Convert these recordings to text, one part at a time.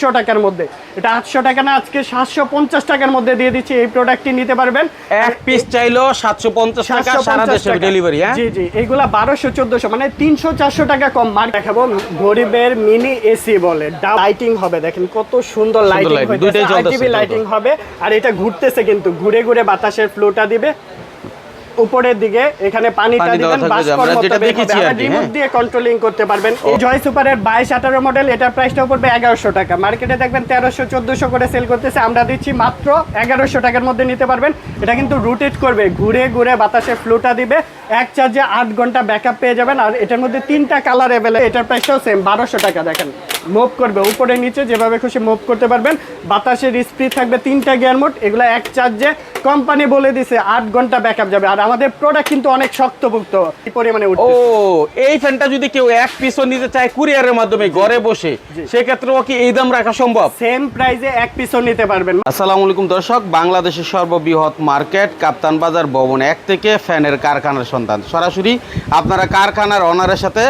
আটশো টাকার মধ্যে। এটা আটশো টাকা না আজকে সাতশো পঞ্চাশ টাকার মধ্যে দিয়ে দিচ্ছি এই প্রোডাক্টটি নিতে পারবেন। এক পিস চাইলো সাতশো পঞ্চাশ টাকা সারা দেশে ডেলিভারি হ্যাঁ? জি জি এইগুলা বারোশো চোদ্দশো মানে তিনশো চারশো টাকা কম। মার্ক দেখাবো গরিবের মিনি এসি বলে। লাইটিং হবে দেখেন কত সুন্দর লাইটিং লাইটিং হবে আর এটা ঘুরতেছে কিন্তু। ঘুরে ঘুরে বাতাসের ফ্লোটা দিবে। উপরের দিকে এখানে পানিটা পানি দিবেন যেটা রিমোট হ্যাঁ। দিয়ে কন্ট্রোলিং করতে পারবেন। এই জয় সুপারের বাইশ আঠারো মডেল এটার প্রাইসটাও পড়বে এগারোশো টাকা। মার্কেটে দেখবেন তেরোশো চোদ্দশো করে সেল করতেছে। আমরা দিচ্ছি মাত্র এগারোশো টাকার মধ্যে নিতে পারবেন। এটা কিন্তু রুটেট করবে ঘুরে ঘুরে বাতাসে ফ্লুটা দিবে। এক চার্জে আট ঘণ্টা ব্যাকআপ পেয়ে যাবেন। আর এটার মধ্যে তিনটা কালার অ্যাভেলেবল এটার প্রাইসটাও সেম বারোশো টাকা দেখেন। মুভ করবে। উপরে নিচে যেভাবে খুশি মুভ করতে পারবেন। বাতাসের স্পিড থাকবে তিনটা গিয়ার মোড এগুলো এক চার্জে কোম্পানি বলে দিছে আট ঘণ্টা ব্যাকআপ যাবে। আর আমাদের প্রোডাক্ট কিন্তু অনেক শক্তপুক্ত কি পরিমাণে ও এই ফ্যানটা যদি কেউ এক পিসও নিতে চায় কুরিয়ারের মাধ্যমে ঘরে বসে সেক্ষেত্রেও কি এই দাম রাখা সম্ভব? সেম প্রাইসে এক পিসও নিতে পারবেন। আসসালামু আলাইকুম দর্শক বাংলাদেশের সর্ববৃহৎ মার্কেট কাপ্তান বাজার ভবন এক থেকে ফ্যানের কারখানার সন্তান সরাসরি আপনারা কারখানার ওনারের সাথে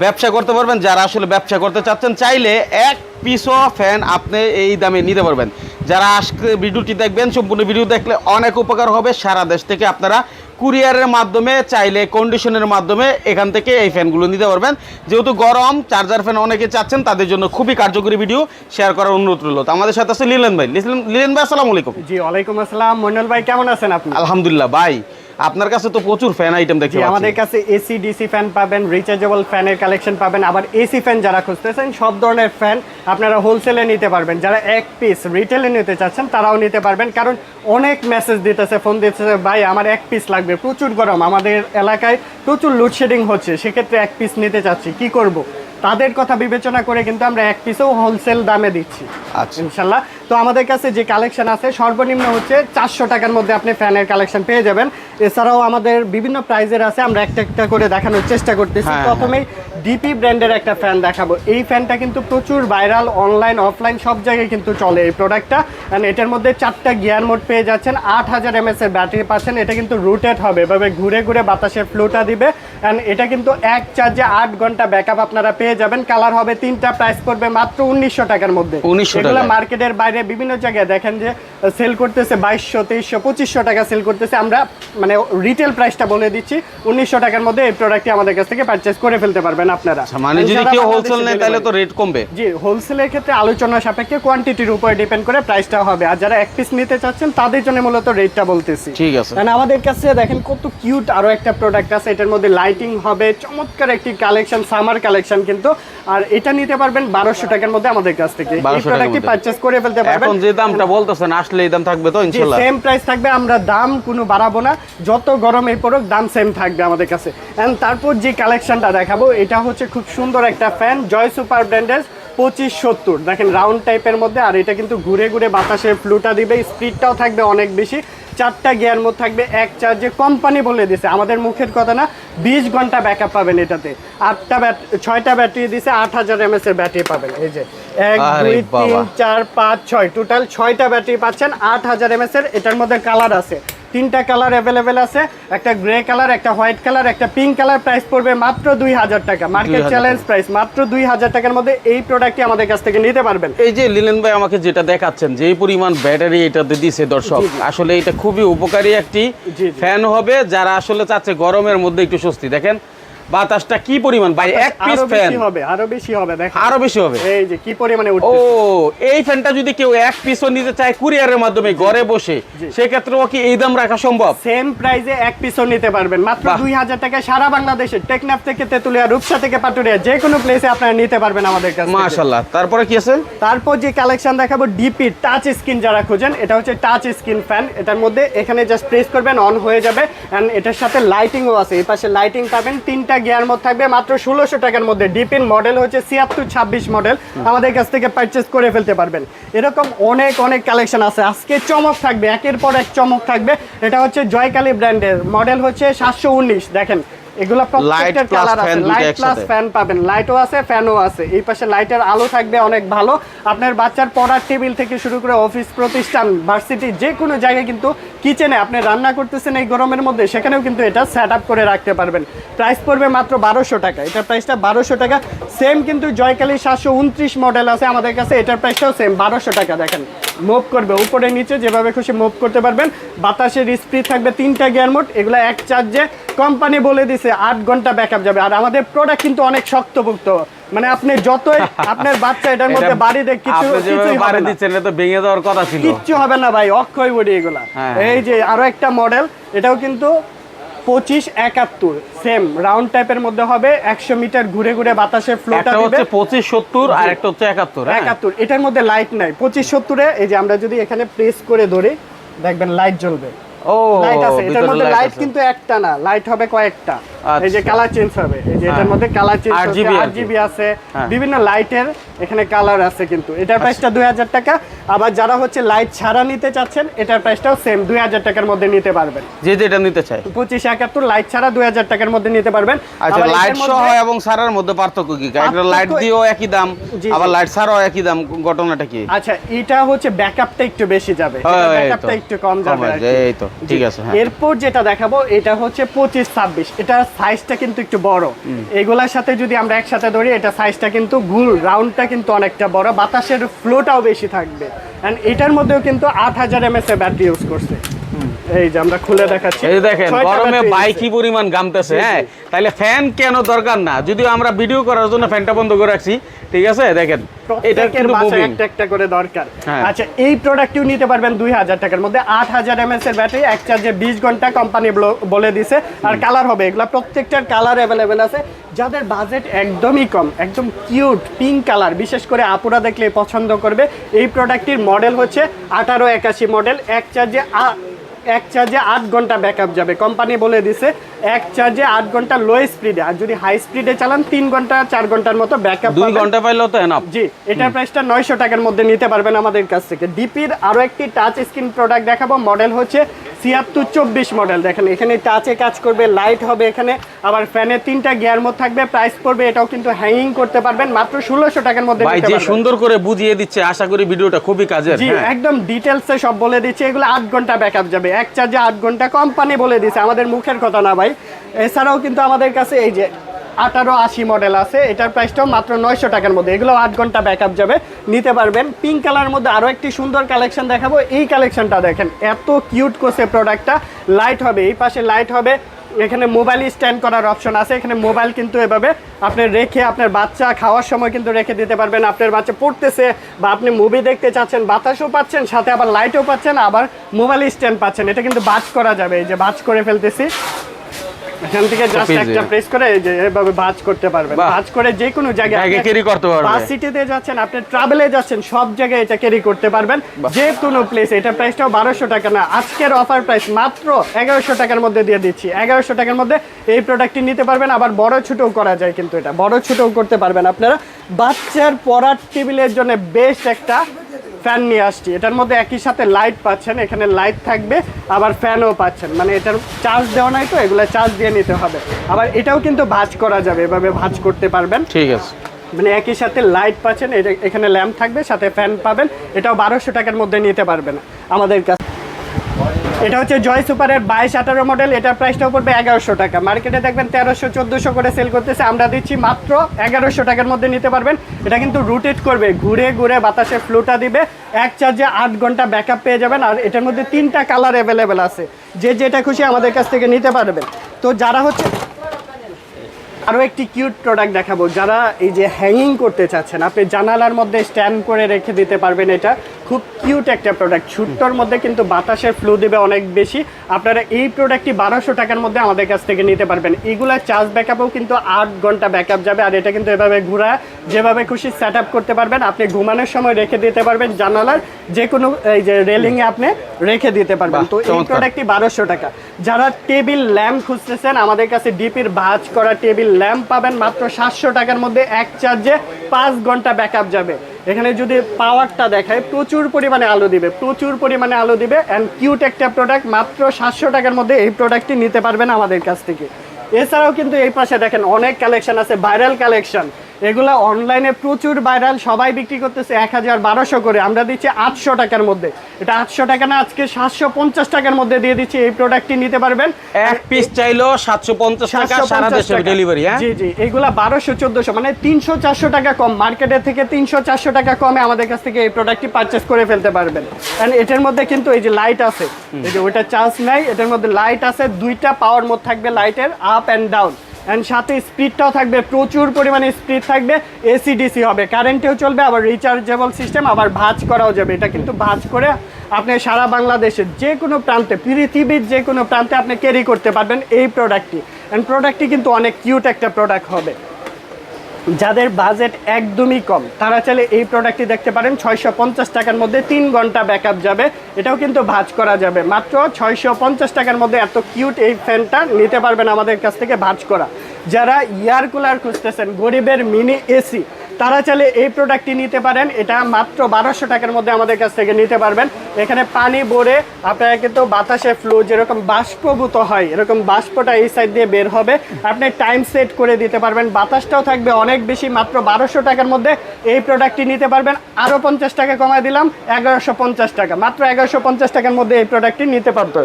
ব্যবসা করতে পারবেন যারা আসলে ব্যবসা করতে চাচ্ছেন চাইলে এক পিসও ফ্যান আপনি এই দামে নিতে পারবেন। যারা আজকে ভিডিওটি দেখবেন সম্পূর্ণ ভিডিও দেখলে অনেক উপকার হবে। সারা দেশ থেকে আপনারা কুরিয়ারের মাধ্যমে চাইলে কন্ডিশনের মাধ্যমে এখান থেকে এই ফ্যানগুলো নিতে পারবেন। যেহেতু গরম চার্জার ফ্যান অনেকে চাচ্ছেন তাদের জন্য খুবই কার্যকরী ভিডিও শেয়ার করার অনুরোধ রইল। তো আমাদের সাথে আছে লিলেন ভাই। লিলেন- ভাই আসসালামু আলাইকুম। জি ওয়ালাইকুম আসসালাম। মন্ডল ভাই কেমন আছেন আপনি? আলহামদুলিল্লাহ ভাই। আপনার কাছে তো প্রচুর ফ্যান আইটেম পাচ্ছি। আমাদের কাছে এসি ডিসি ফ্যান পাবেন রিচার্জেবল ফ্যানের কালেকশন পাবেন আবার এসি ফ্যান যারা খুঁজতেছেন সব ধরনের ফ্যান আপনারা হোলসেলে নিতে পারবেন। যারা এক পিস রিটেলে নিতে চাচ্ছেন তারাও নিতে পারবেন কারণ অনেক মেসেজ দিতেছে ফোন দিতেছে ভাই আমার এক পিস লাগবে প্রচুর গরম আমাদের এলাকায় প্রচুর লোডশেডিং হচ্ছে সেক্ষেত্রে এক পিস নিতে চাচ্ছি কি করব? তাদের কথা বিবেচনা করে কিন্তু আমরা এক পিসেও হোলসেল দামে দিচ্ছি। আচ্ছা। ইনশাল্লাহ। তো আমাদের কাছে যে কালেকশন আছে সর্বনিম্ন হচ্ছে চারশো টাকার মধ্যে আপনি ফ্যানের কালেকশন পেয়ে যাবেন। এছাড়াও আমাদের বিভিন্ন প্রাইজের আছে আমরা একটা একটা করে দেখানোর চেষ্টা করতেছি। হ্যাঁ, প্রথমেই ডিপি ব্র্যান্ডের একটা ফ্যান দেখাবো। এই ফ্যানটা কিন্তু প্রচুর ভাইরাল অনলাইন অফলাইন সব জায়গায় কিন্তু চলে এই প্রোডাক্টটা অ্যান্ড এটার মধ্যে চারটা গিয়ার মোড পেয়ে যাচ্ছেন। আট হাজার এমএস এর ব্যাটারি পাচ্ছেন। এটা কিন্তু রুটেড হবে। এভাবে ঘুরে ঘুরে বাতাসের ফ্লোটা দিবে। অ্যান্ড এটা কিন্তু এক চার্জে আট ঘণ্টা ব্যাকআপ আপনারা পেয়ে যাবেন। কালার হবে তিনটা প্রাইস পড়বে মাত্র উনিশশো টাকার মধ্যে। এগুলো মার্কেটের বাইরে বিভিন্ন জায়গায় দেখেন যে সেল করতেছে বাইশশো তেইশশো পঁচিশশো টাকা সেল করতেছে। আমরা মানে রিটেল প্রাইসটা বলে দিচ্ছি উনিশশো টাকার মধ্যে এই প্রোডাক্টটি আমাদের কাছ থেকে পারচেস করে ফেলতে পারবেন আপনারা। আচ্ছা, মানে যদি কেউ হোলসেল নেয় তাহলে তো রেট কমবে। জি হোলসেলের ক্ষেত্রে আলোচনা সাপেক্ষে কোয়ান্টিটির উপরে ডিপেন্ড করে প্রাইসটা হবে। আর যারা এক পিস নিতে চাচ্ছেন তাদের জন্য মূলত রেটটা বলতেছি। ঠিক আছে। কারণ আমাদের কাছে দেখেন কত কিউট আরও একটা প্রোডাক্ট আছে। এটার মধ্যে লাইটিং হবে চমৎকার একটি কালেকশন সামার কালেকশন কিন্তু আর এটা নিতে পারবেন বারোশো টাকার মধ্যে আমাদের কাছ থেকে। এই প্রোডাক্টটি পারচেস করে ফেলতে পারবেন। এখন যে দামটা বলতেছেন আসলে এই দাম থাকবে তো সেম প্রাইস থাকবে আমরা দাম কোনো বাড়াবো না। যত গরম এই পড়ুক দাম সেম থাকবে আমাদের কাছে। এন্ড তারপর যে কালেকশনটা দেখাবো এটা হচ্ছে খুব সুন্দর একটা ফ্যান জয় সুপার ব্র্যান্ডের পঁচিশ সত্তর। দেখেন রাউন্ড টাইপের মধ্যে আর এটা কিন্তু ঘুরে ঘুরে বাতাসের ফ্লুটা দিবে স্পিডটাও থাকবে অনেক বেশি। চারটা গিয়ার মোড থাকবে এক চার্জে কোম্পানি বলে দিছে আমাদের মুখের কথা না বিশ ঘণ্টা ব্যাকআপ পাবেন এটাতে। আটটা ব্যাট ছয়টা ব্যাটারি দিছে আট হাজার এমএস এর ব্যাটারি পাবেন। এই যে এক দুই তিন চার পাঁচ ছয় টোটাল ছয়টা ব্যাটারি পাচ্ছেন আট হাজার এমএস এর এটার মধ্যে কালার আছে। তিনটা কালার অ্যাভেলেবেল আছে একটা গ্রে কালার একটা হোয়াইট কালার একটা পিঙ্ক কালার প্রাইস পড়বে মাত্র দুই হাজার টাকা। মার্কেট চ্যালেঞ্জ প্রাইস মাত্র দুই হাজার টাকার মধ্যে এই প্রোডাক্টটি আমাদের কাছ থেকে নিতে পারবেন। এই যে লিলেন ভাই আমাকে যেটা দেখাচ্ছেন যে পরিমাণ ব্যাটারি এটাতে দিছে দর্শক আসলে এটা খুবই উপকারী একটি। ফ্যান হবে যারা আসলে চাচ্ছে গরমের মধ্যে একটু স্বস্তি। দেখেন বাতাসটা কি পরিমাণ? ভাই এক পিস ফ্যান হবে আরও বেশি হবে দেখেন। আরও বেশি হবে? এই যে কি পরিমাণে ও এই ফ্যানটা যদি কেউ এক পিসও নিতে চায় কুরিয়ারের মাধ্যমে ঘরে বসে সেক্ষেত্রেও কি এই দাম রাখা সম্ভব? সেম প্রাইজে এক পিসও নিতে পারবেন। মাত্র বাহ। দুই হাজার টাকা সারা বাংলাদেশে টেকনাফ থেকে তেতুলিয়া রূপসা থেকে পাটুরিয়া যে কোনো প্লেসে আপনারা নিতে পারবেন আমাদের কাছে মাশাল্লাহ তারপরে কি আছে? তারপর যে কালেকশন দেখাবো ডিপি টাচ স্ক্রিন যারা খোঁজেন এটা হচ্ছে টাচ স্ক্রিন ফ্যান এটার মধ্যে এখানে জাস্ট প্রেস করবেন অন হয়ে যাবে। এন্ড এটার সাথে লাইটিংও আছে। এই পাশে লাইটিং পাবেন তিনটা গিয়ার মধ্যে থাকবে মাত্র ষোলোশো টাকার মধ্যে। ডিপিন মডেল হচ্ছে ছিয়াত্তর ছাব্বিশ মডেল আমাদের কাছ থেকে পারচেস করে ফেলতে পারবেন। এরকম অনেক অনেক কালেকশন আছে। আজকে চমক থাকবে একের পর এক চমক থাকবে। এটা হচ্ছে জয়কালী ব্র্যান্ডের মডেল হচ্ছে সাতশো উনিশ দেখেন। এগুলো প্রত্যেকটার কালার আছে। লাইট প্লাস ফ্যান পাবেন। লাইটও আছে ফ্যানও আছে। এই পাশে লাইটের আলো থাকবে অনেক ভালো। আপনার বাচ্চার পড়ার টেবিল থেকে শুরু করে অফিস প্রতিষ্ঠান ভার্সিটি যে কোনো জায়গায় কিন্তু কিচেনে আপনি রান্না করতেছেন এই গরমের মধ্যে সেখানেও কিন্তু এটা সেট আপ করে রাখতে পারবেন। প্রাইস পড়বে মাত্র বারোশো টাকা। এটার প্রাইসটা বারোশো টাকা। সেম কিন্তু জয়কালী সাতশো উনত্রিশ মডেল আছে আমাদের কাছে। এটার প্রাইসটাও সেম বারোশো টাকা দেখেন। মুভ করবে। উপরে নিচে যেভাবে খুশি মুভ করতে পারবেন। বাতাসের স্পিড থাকবে তিনটা গিয়ার মোড। এগুলো এক চার্জে কোম্পানি বলে দিছে আট ঘণ্টা ব্যাকআপ যাবে। আর আমাদের প্রোডাক্ট কিন্তু অনেক শক্তপোক্ত। মানে আপনি যতই আপনার বাচ্চা এটার মধ্যে বাড়ি দেখ কিছু কিছুই বাড়ি। দিচ্ছেন তো ভেঙে যাওয়ার কথা ছিল। কিচ্ছু হবে না ভাই অক্ষয় বডি এগুলা। হ্যাঁ। এই যে আরও একটা মডেল এটাও কিন্তু পঁচিশ একাত্তর। সেম রাউন্ড টাইপের মধ্যে হবে একশো মিটার ঘুরে ঘুরে বাতাসে ফ্লোটা হচ্ছে পঁচিশ সত্তর আর একটা হচ্ছে একাত্তর হ্যাঁ? একাত্তর এটার মধ্যে লাইট নাই। পঁচিশ সত্তরে এই যে আমরা যদি এখানে প্রেস করে ধরি দেখবেন লাইট জ্বলবে। ও লাইট আছে এটার মধ্যে লাইট কিন্তু একটা না লাইট হবে কয়েকটা। এই যে কালার চেঞ্জ হবে। এই যে এটার হ্যাঁ। মধ্যে কালার চেঞ্জ কি। আরজিবি আছে। হ্যাঁ। বিভিন্ন লাইটের এখানে কালার আছে কিন্তু। এটার আচ্ছা। প্রাইসটা দুই হাজার টাকা। আবার যারা হচ্ছে লাইট ছাড়া নিতে চাচ্ছেন এটার প্রাইসটাও সেম দুই হাজার টাকার মধ্যে নিতে পারবেন। যে যেটা নিতে পঁচিশ একাত্তর লাইট ছাড়া দুই হাজার টাকার মধ্যে নিতে পারবেন। আচ্ছা লাইট সহ এবং সারার মধ্যে পার্থক্য কি? একটা লাইট দিয়েও একই দাম আবার লাইট ছাড়াও একই দাম ঘটনাটা কি? আচ্ছা এটা হচ্ছে ব্যাকআপটা একটু বেশি যাবে। ব্যাকআপটা একটু কম যাবে। এই তো, ঠিক আছে, হ্যাঁ। এরপর যেটা দেখাবো এটা হচ্ছে পঁচিশ ছাব্বিশ। এটা সাইজটা কিন্তু একটু বড়। এগুলার সাথে যদি আমরা একসাথে ধরি, এটা সাইজটা কিন্তু গুল রাউন্ডটা কিন্তু অনেকটা বড়, বাতাসের ফ্লোটাও বেশি থাকবে। এন্ড এটার মধ্যেও কিন্তু আট হাজার এমএস এ ব্যাটারি ইউজ করছে। এই যে আমরা খুলে দেখাচ্ছি। এই দেখেন গরমে battery বাই আছে। কি পরিমাণ গামতেছে। হ্যাঁ? তাহলে ফ্যান কেন দরকার না? যদিও আমরা ভিডিও করার জন্য ফ্যানটা বন্ধ করে রাখছি ঠিক আছে? দেখেন এটা কিন্তু মুভিং একটা একটা করে দরকার। হ্যাঁ। আচ্ছা এই প্রোডাক্টটিও নিতে পারবেন দুই হাজার টাকার মধ্যে। আট হাজার এমএস এর ব্যাটারি এক চার্জে বিশ ঘণ্টা কোম্পানি বলে দিছে। আর কালার হবে এগুলো প্রত্যেকটার কালার আছে। যাদের বাজেট একদমই কম একদম কিউট পিঙ্ক কালার বিশেষ করে আপুরা দেখলে পছন্দ করবে। এই প্রোডাক্টটির মডেল হচ্ছে আঠারো একাশি মডেল এক চার্জে এক চার্জে আট ঘণ্টা ব্যাকআপ যাবে। কোম্পানি বলে দিছে এক চার্জে আট ঘণ্টা লো স্পিডে আর যদি হাই স্পিডে চালান তিন ঘণ্টা চার ঘণ্টার মতো ব্যাকআপ দুই ঘণ্টা পাইলেও তো এনাফ জি এটার প্রাইসটা নয়শো টাকার মধ্যে নিতে পারবেন আমাদের কাছ থেকে। ডিপির আরও একটি টাচ স্ক্রিন প্রোডাক্ট দেখাবো। মডেল হচ্ছে ছিয়াত্তর চব্বিশ মডেল দেখেন এখানে টাচে কাজ করবে লাইট হবে এখানে। আবার ফ্যানের তিনটা গিয়ার মোড থাকবে প্রাইস পড়বে এটাও কিন্তু হ্যাঙ্গিং করতে পারবেন। মাত্র ষোলোশো টাকার মধ্যে ভাই যে সুন্দর করে বুঝিয়ে দিচ্ছে আশা করি ভিডিওটা খুবই কাজের জি হ্যাঁ। একদম ডিটেলসে সব বলে দিচ্ছে। এগুলো আট ঘণ্টা ব্যাকআপ যাবে। এক চার্জে আট ঘণ্টা কোম্পানি বলে দিচ্ছে আমাদের মুখের কথা না ভাই। এছাড়াও কিন্তু আমাদের কাছে এই যে আঠারো আশি মডেল আছে, এটার প্রাইসটাও মাত্র নয়শো টাকার মধ্যে। এগুলো আট ঘণ্টা ব্যাকআপ যাবে, নিতে পারবেন। পিঙ্ক কালারের মধ্যে আরও একটি সুন্দর কালেকশন দেখাবো। এই কালেকশনটা দেখেন, এত কিউট করছে প্রোডাক্টটা লাইট হবে, এই পাশে লাইট হবে। এখানে মোবাইল স্ট্যান্ড করার অপশন আছে। এখানে মোবাইল কিন্তু এভাবে আপনি রেখে আপনার বাচ্চা খাওয়ার সময় কিন্তু রেখে দিতে পারবেন। আপনার বাচ্চা পড়তেছে বা আপনি মুভি দেখতে চাচ্ছেন, বাতাসও পাচ্ছেন, সাথে আবার লাইটও পাচ্ছেন, আবার মোবাইল স্ট্যান্ড পাচ্ছেন। এটা কিন্তু বাজ করা যাবে, এই যে বাজ করে ফেলতেছি। এখান থেকে জাস্ট একটা প্রেস করে যে এভাবে ভাঁজ করতে পারবেন। ভাঁজ করে যে কোনো জায়গায় আপনি carry করতে পারবে। বাস সিটিতে যাচ্ছেন আপনি ট্রাভেলে যাচ্ছেন সব জায়গায় এটা ক্যারি করতে পারবেন। যে কোনো প্লেস এটা প্রাইসটাও বারোশো টাকা না আজকের অফার প্রাইস মাত্র এগারোশো টাকার মধ্যে দিয়ে দিচ্ছি। এগারোশো টাকার মধ্যে এই প্রোডাক্টটি নিতে পারবেন আবার বড় ছোটও করা যায় কিন্তু এটা। বড় ছোটও করতে পারবেন আপনারা। বাচ্চার পড়ার টেবিলের জন্য বেস্ট একটা ফ্যান নিয়ে আসছি। এটার মধ্যে একই সাথে লাইট পাচ্ছেন এখানে লাইট থাকবে আবার ফ্যানও পাচ্ছেন। মানে এটার চার্জ দেওয়া নাই তো এগুলো চার্জ দিয়ে নিতে হবে। আবার এটাও কিন্তু ভাজ করা যাবে এভাবে ভাজ করতে পারবেন। ঠিক আছে। মানে একই সাথে লাইট পাচ্ছেন এটা এখানে ল্যাম্প থাকবে সাথে ফ্যান পাবেন এটাও বারোশো টাকার মধ্যে নিতে পারবেন আমাদের কাছে এটা হচ্ছে জয় সুপারের বাইশ, আঠারো মডেল এটার প্রাইসটাও পড়বে এগারোশো টাকা। মার্কেটে দেখবেন তেরোশো, চোদ্দোশো করে সেল করতেছে। আমরা দিচ্ছি মাত্র এগারোশো টাকার মধ্যে নিতে পারবেন। এটা কিন্তু রুটেট করবে, ঘুরে ঘুরে বাতাসে ফ্লুটা দিবে। এক চার্জে আট ঘণ্টা ব্যাকআপ পেয়ে যাবেন। আর এটার মধ্যে তিনটা কালার অ্যাভেলেবেল আছে। যে যেটা খুশি আমাদের কাছ থেকে নিতে পারবেন। তো যারা হচ্ছে আরও একটি কিউট প্রোডাক্ট দেখাবো। যারা এই যে হ্যাঙ্গিং করতে চাচ্ছেন, আপনি জানালার মধ্যে স্ট্যান্ড করে রেখে দিতে পারবেন এটা। খুব কিউট একটা প্রোডাক্ট ছোট্টর মধ্যে কিন্তু বাতাসের ফ্লু দেবে অনেক বেশি। আপনারা এই প্রোডাক্টটি বারোশো টাকার মধ্যে আমাদের কাছ থেকে নিতে পারবেন। এগুলার চার্জ ব্যাকআপও কিন্তু আট ঘণ্টা ব্যাকআপ যাবে আর এটা কিন্তু এভাবে ঘোরা যেভাবে খুশি সেট আপ করতে পারবেন আপনি ঘুমানোর সময় রেখে দিতে পারবেন জানালার যে কোনো এই যে রেলিংয়ে আপনি রেখে দিতে পারবেন। তো এই প্রোডাক্টটি বারোশো টাকা। যারা টেবিল ল্যাম্প খুঁজতেছেন আমাদের কাছে ডিপির ভাজ করা টেবিল ল্যাম্প পাবেন মাত্র সাতশো টাকার মধ্যে। এক চার্জে পাঁচ ঘণ্টা ব্যাকআপ যাবে। এখানে যদি পাওয়ারটা দেখায়, প্রচুর পরিমাণে আলো দিবে, প্রচুর পরিমাণে আলো দিবে অ্যান্ড কিউট একটা প্রোডাক্ট মাত্র সাতশো টাকার মধ্যে এই প্রোডাক্টটি নিতে পারবেন আমাদের কাছ থেকে। এছাড়াও কিন্তু এই পাশে দেখেন অনেক কালেকশন আছে ভাইরাল কালেকশন এগুলা অনলাইনে প্রচুর ভাইরাল সবাই বিক্রি করতেছে এক হাজার বারোশো করে। আমরা দিচ্ছি আটশো টাকার মধ্যে। এটা আটশো টাকা না আজকে সাতশো পঞ্চাশ টাকার মধ্যে দিয়ে দিচ্ছি এই প্রোডাক্টটি নিতে পারবেন। এক পিস চাইলো সাতশো পঞ্চাশ টাকা সারা দেশে ডেলিভারি হ্যাঁ? জি জি এগুলা বারোশো চোদ্দশো মানে তিনশো চারশো টাকা কম। মার্কেটের থেকে তিনশো চারশো টাকা কমে আমাদের কাছ থেকে এই প্রোডাক্টটি পারচেস করে ফেলতে পারবেন। কারণ এটার মধ্যে কিন্তু এই যে লাইট আছে এই যে ওইটা চার্জ নাই এটার মধ্যে লাইট আছে দুইটা পাওয়ার মোড থাকবে লাইটের আপ অ্যান্ড ডাউন অ্যান্ড সাথে স্পিডটাও থাকবে, প্রচুর পরিমাণে স্পিড থাকবে এসি ডিসি হবে। কারেন্টেও চলবে, আবার রিচার্জেবল সিস্টেম আবার ভাঁজ করাও যাবে। এটা কিন্তু ভাঁজ করে আপনি সারা বাংলাদেশের যে কোনো প্রান্তে, পৃথিবীর যে কোনো প্রান্তে আপনি ক্যারি করতে পারবেন এই প্রোডাক্টটি অ্যান্ড প্রোডাক্টটি কিন্তু অনেক কিউট একটা প্রোডাক্ট হবে। যাদের বাজেট একদমই কম, তারা চাইলে এই প্রোডাক্টটি দেখতে পারেন, ছয়শো পঞ্চাশ টাকার মধ্যে তিন ঘণ্টা ব্যাক যাবে। এটাও কিন্তু ভাজ করা যাবে। মাত্র ছয়শো পঞ্চাশ টাকার মধ্যে এত কিউট এই ফ্যানটা নিতে পারবেন আমাদের কাছ থেকে ভাজ করা। যারা ইয়ার কুলার খুঁজতেছেন, গরিবের মিনি এসি তারা চাইলে এই প্রোডাক্টটি নিতে পারেন। এটা মাত্র বারোশো টাকার মধ্যে আমাদের কাছ থেকে নিতে পারবেন। এখানে পানি ভরে আপনারা কিন্তু বাতাসে ফ্লো যেরকম বাষ্পভূত হয়, এরকম বাষ্পটা এই সাইড দিয়ে বের হবে। আপনি টাইম সেট করে দিতে পারবেন। বাতাসটাও থাকবে অনেক বেশি, মাত্র বারোশো টাকার মধ্যে এই প্রোডাক্টটি নিতে পারবেন। আরও পঞ্চাশ টাকা কমায় দিলাম, এগারোশো পঞ্চাশ টাকা। মাত্র এগারোশো পঞ্চাশ টাকার মধ্যে এই প্রোডাক্টটি নিতে পারতো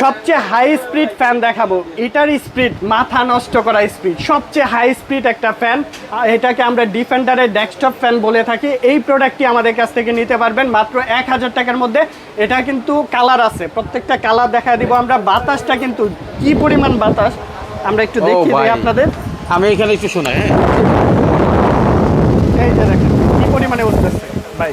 সবচেয়ে হাই স্পিড ফ্যান দেখাবো। এটার স্পিড মাথা নষ্ট করা স্পিড সবচেয়ে হাই স্পিড একটা ফ্যান এটাকে আমরা ডিফেন্ডারের ডেস্কটপ ফ্যান বলে থাকি। এই প্রোডাক্টটি আমাদের কাছ থেকে নিতে পারবেন মাত্র এক হাজার টাকার মধ্যে। এটা কিন্তু কালার আছে। প্রত্যেকটা কালার দেখা দিব আমরা। বাতাসটা কিন্তু কি পরিমাণ বাতাস? আমরা একটু দেখিয়ে ভাই। দিই আপনাদের। আমি এখানে একটু শোনাই হ্যাঁ? এই যে দেখেন কি পরিমাণে উঠতেছে ভাই।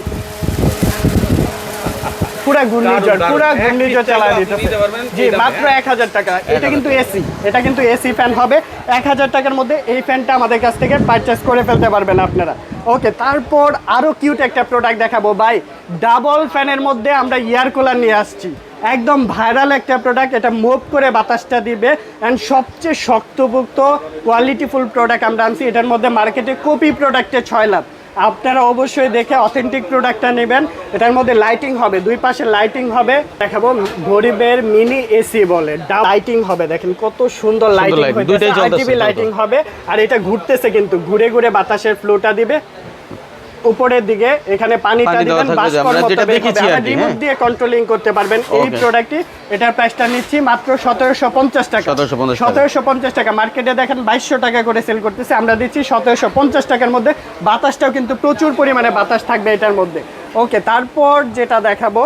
পুরা ঘূর্ণিঝড় পুরা ঘূর্ণিঝড় চাইলে দিতেছে। জি মাত্র হ্যাঁ? এক হাজার টাকা। এটা কিন্তু এসি এটা কিন্তু এসি ফ্যান হবে। এক হাজার টাকার মধ্যে এই ফ্যানটা আমাদের কাছ থেকে পারচেস করে ফেলতে পারবেন আপনারা। ওকে তারপর আরও কিউট একটা প্রোডাক্ট দেখাবো। ভাই ডাবল ফ্যানের মধ্যে আমরা ইয়ার কুলার নিয়ে আসছি। একদম ভাইরাল একটা প্রোডাক্ট এটা মুভ করে বাতাসটা দিবে। অ্যান্ড সবচেয়ে শক্তপোক্ত কোয়ালিটিফুল প্রোডাক্ট আমরা আনছি। এটার মধ্যে মার্কেটে কপি প্রোডাক্টে ছয় লাভ আপনারা অবশ্যই দেখে অথেন্টিক প্রোডাক্টটা নেবেন। এটার মধ্যে লাইটিং হবে দুই পাশে লাইটিং হবে। দেখাবো গরিবের মিনি এসি বলে। লাইটিং হবে দেখেন কত সুন্দর লাইটিং লাইটিং হবে। আর এটা ঘুরতেছে কিন্তু ঘুরে ঘুরে বাতাসের ফ্লোটা দিবে। উপরের দিকে এখানে পানিটা পানি দিবেন যেটা দেখেছি রিমোট হ্যাঁ। দিয়ে কন্ট্রোলিং করতে পারবেন। এই প্রোডাক্টটি এটার প্রাইসটা নিচ্ছি মাত্র সতেরোশো পঞ্চাশ টাকা। 1750 টাকা। সতেরোশো পঞ্চাশ টাকা। মার্কেটে দেখেন বাইশশো টাকা করে সেল করতেছে। আমরা দিচ্ছি সতেরোশো পঞ্চাশ টাকার মধ্যে। বাতাসটাও কিন্তু প্রচুর পরিমাণে বাতাস থাকবে এটার মধ্যে। ওকে তারপর যেটা দেখাবো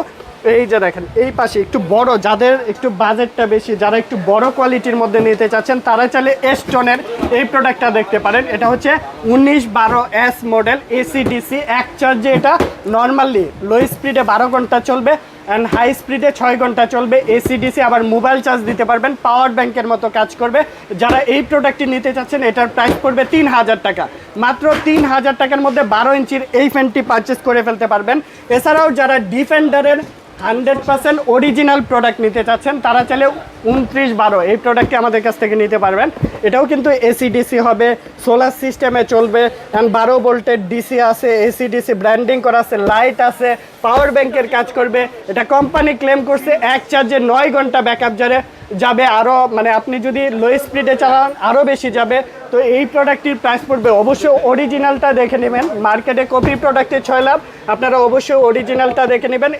এই যে দেখেন, এই পাশে একটু বড়, যাদের একটু বাজেটটা বেশি, যারা একটু বড় কোয়ালিটির মধ্যে নিতে চাচ্ছেন, তারা চাইলে এস্টনের এই প্রোডাক্টটা দেখতে পারেন। এটা হচ্ছে উনিশ বারো এস মডেল এসিডিসি এক চার্জে এটা নর্মালি লো স্পিডে বারো ঘণ্টা চলবে অ্যান্ড হাই স্পিডে ছয় ঘণ্টা চলবে। এসিডিসি আবার মোবাইল চার্জ দিতে পারবেন পাওয়ার ব্যাংকের মতো কাজ করবে। যারা এই প্রোডাক্টটি নিতে চাচ্ছেন, এটার প্রাইস পড়বে তিন হাজার টাকা। মাত্র তিন হাজার টাকার মধ্যে বারো ইঞ্চির এই ফ্যানটি পারচেস করে ফেলতে পারবেন। এছাড়াও যারা ডিফেন্ডারের হান্ড্রেড পার্সেন্ট অরিজিনাল প্রোডাক্ট নিতে চাচ্ছেন, তারা চাইলে উনত্রিশ বারো এই প্রোডাক্টটি আমাদের কাছ থেকে নিতে পারবেন। এটাও কিন্তু এসি ডিসি হবে সোলার সিস্টেমে চলবে অ্যান্ড বারো ভোল্টের ডিসি আছে এসি ডিসি ব্র্যান্ডিং করা আছে লাইট আছে পাওয়ার ব্যাংকের কাজ করবে। এটা কোম্পানি ক্লেম করছে, এক চার্জে নয় ঘণ্টা ব্যাকআপ যারে যাবে আরও মানে আপনি যদি লো স্পিডে চালান আরও বেশি যাবে। তো এই প্রোডাক্টটির প্রাইস পড়বে। অবশ্যই অরিজিনালটা দেখে নেবেন। মার্কেটে কপি প্রোডাক্টে ছয় লাভ আপনারা অবশ্যই অরিজিনালটা দেখে নেবেন।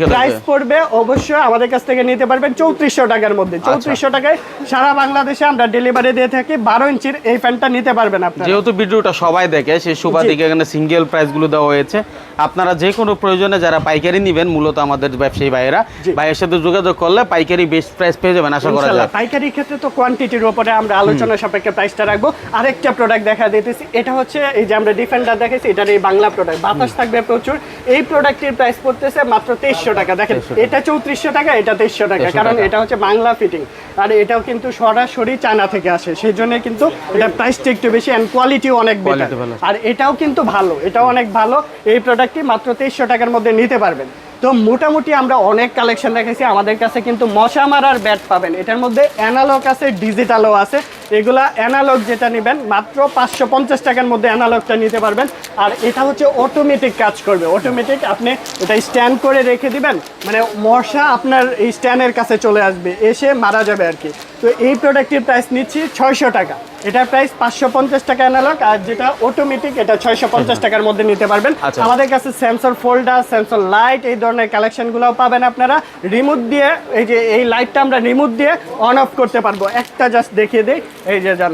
থাকবে। প্রাইস পড়বে অবশ্যই আমাদের কাছ থেকে নিতে পারবেন চৌত্রিশশো টাকার মধ্যে। আচ্ছা। চৌত্রিশশো টাকায় সারা বাংলাদেশে আমরা ডেলিভারি দিয়ে থাকি। বারো ইঞ্চির এই ফ্যানটা নিতে পারবেন আপনারা। যেহেতু ভিডিওটা সবাই দেখে সেই সুবাদিকে এখানে সিঙ্গেল প্রাইসগুলো দেওয়া হয়েছে। আপনারা যে কোনো প্রয়োজনে যারা পাইকারি নেবেন মূলত আমাদের ব্যবসায়ী ভাইয়েরা ভাইয়ের সাথে যোগাযোগ করলে পাইকারি বেস্ট প্রাইস পেয়ে যাবেন আশা করা যায়। পাইকারি ক্ষেত্রে তো কোয়ান্টিটির উপরে আমরা আলোচনা সাপেক্ষে প্রাইসটা রাখব। আরেকটা প্রোডাক্ট দেখা দিতেছি এটা হচ্ছে এই যে আমরা ডিফেন্ডার দেখেছি এটার এই বাংলা প্রোডাক্ট বাতাস থাকবে প্রচুর। এই প্রোডাক্টের প্রাইস পড়তেছে মাত্র তেইশশো টাকা। দেখেন এটা চৌত্রিশশো টাকা এটা তেইশশো টাকা। কারণ এটা হচ্ছে বাংলা ফিটিং আর এটাও কিন্তু সরাসরি চায়না থেকে আসে। সেই জন্য কিন্তু এটা প্রাইসটা একটু বেশি অ্যান্ড কোয়ালিটিও অনেক বেটার ভালো। আর এটাও কিন্তু ভালো এটাও অনেক ভালো। এই প্রোডাক্টটি মাত্র তেইশশো টাকার মধ্যে নিতে পারবেন। তো মোটামুটি আমরা অনেক কালেকশন রেখেছি আমাদের কাছে কিন্তু মশা মারার ব্যাট পাবেন। এটার মধ্যে অ্যানালগ আছে ডিজিটালও আছে। এগুলা অ্যানালগ যেটা নেবেন মাত্র পাঁচশো পঞ্চাশ টাকার মধ্যে অ্যানালগটা নিতে পারবেন। আর এটা হচ্ছে অটোমেটিক কাজ করবে। অটোমেটিক আপনি এটা স্ট্যান্ড করে রেখে দিবেন মানে মশা আপনার এই স্ট্যান্ডের কাছে চলে আসবে এসে মারা যাবে আর কি। তো এই প্রোডাক্টের প্রাইস নিচ্ছি ছয়শো টাকা। এটার প্রাইস পাঁচশো পঞ্চাশ টাকা অ্যানালগ আর যেটা অটোমেটিক এটা ছয়শো পঞ্চাশ টাকার মধ্যে নিতে পারবেন। আচ্ছা। আমাদের কাছে সেন্সর ফোল্ডার সেন্সর লাইট এই ধরনের কালেকশনগুলোও পাবেন আপনারা। রিমোট দিয়ে এই যে এই লাইটটা আমরা রিমোট দিয়ে অন অফ করতে পারব। একটা জাস্ট দেখিয়ে দিই। এই যে যান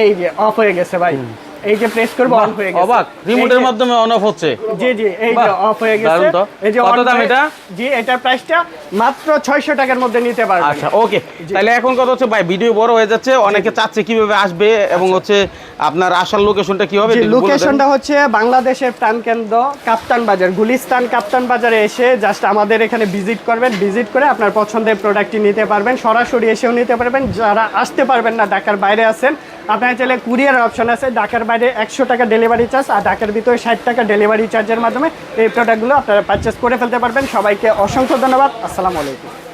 এই যে অফ হয়ে গেছে ভাই। এই যে প্রেস করব অন হয়ে গেছে। অবাক। রিমোটের মাধ্যমে অন অফ হচ্ছে। জি জি এই যে অফ হয়ে গেছে। এই যে কত দাম এটা? জি এটার প্রাইসটা মাত্র 600 টাকার মধ্যে নিতে পারবেন। আচ্ছা ওকে তাহলে এখন কথা হচ্ছে ভাই ভিডিও বড় হয়ে যাচ্ছে অনেকে চাচ্ছে কীভাবে আসবে এবং হচ্ছে আপনার আসার লোকেশনটা কি হবে। লোকেশনটা হচ্ছে বাংলাদেশের প্রাণকেন্দ্র কাপ্তান বাজার। গুলিস্তান কাপ্তান বাজারে এসে জাস্ট আমাদের এখানে ভিজিট করবেন। ভিজিট করে আপনার পছন্দের প্রোডাক্টটি নিতে পারবেন। সরাসরি এসেও নিতে পারবেন। যারা আসতে পারবেন না ঢাকার বাইরে আছেন আপনার চাইলে কুরিয়ার অপশন আছে। ঢাকার বাইরে একশো টাকা ডেলিভারি চার্জ আর ডাকের ভিতরে ষাট টাকা ডেলিভারি চার্জের মাধ্যমে এই প্রোডাক্টগুলো আপনারা পারচেস করে ফেলতে পারবেন। সবাইকে অসংখ্য ধন্যবাদ। আসসালামু আলাইকুম।